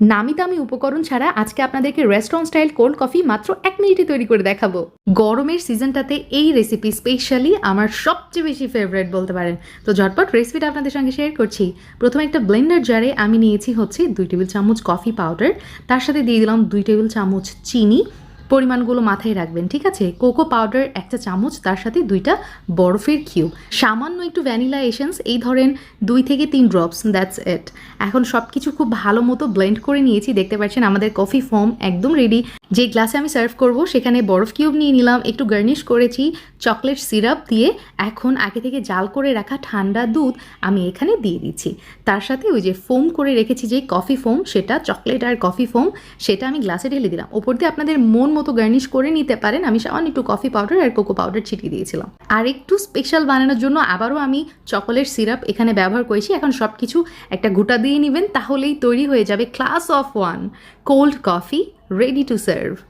নামি দামি উপকরণ ছাড়া আজকে আপনাদেরকে রেস্টুরেন্ট স্টাইল কোল্ড কফি মাত্র এক মিনিটে তৈরি করে দেখাবো। গরমের সিজনটাতে এই রেসিপি স্পেশালি আমার সবচেয়ে বেশি ফেভারেট বলতে পারেন। তো ঝটপট রেসিপিটা আপনাদের সঙ্গে শেয়ার করছি। প্রথমে একটা ব্লেন্ডার জারে আমি নিয়েছি হচ্ছে দুই টেবিল চামচ কফি পাউডার তার সাথে দিয়ে দিলাম দুই টেবিল চামচ চিনি পরিমাণগুলো মাথায় রাখবেন, ঠিক আছে? কোকো পাউডার একটা চামচ, তার সাথে দুইটা বরফের কিউব। সামান্য একটু ভ্যানিলা এসেন্স, এই ধরেন দুই থেকে তিন ড্রপস, দ্যাটস এট এখন সব কিছু খুব ভালো মতো ব্লেন্ড করে নিয়েছি, দেখতে পাচ্ছেন আমাদের কফি ফর্ম একদম রেডি। যে গ্লাসে আমি সার্ভ করব, সেখানে বরফ কিউব নিয়ে নিলাম, একটু গার্নিশ করেছি, চকলেট সিরাপ দিয়ে। এখন আগে থেকে জাল করে রাখা ঠান্ডা দুধ আমি এখানে দিয়ে দিচ্ছি। তার সাথে ওই যে ফোম করে রেখেছি, যে কফি ফোম, সেটা চকলেট আর কফি ফোম, সেটা আমি গ্লাসে ঢেলে দিলাম। ওপর দিয়ে আপনাদের মন মতো গার্নিশ করে নিতে পারেন। আমি সামান্য একটু কফি পাউডার আর কোকো পাউডার ছিটিয়ে দিয়েছিলাম। আর একটু স্পেশাল বানানোর জন্য আবারও আমি চকোলেট সিরাপ এখানে ব্যবহার করেছি। এখন সব কিছু একটা গোটা দিয়ে নেবেন, তাহলেই তৈরি হয়ে যাবে class of one cold coffee ready to serve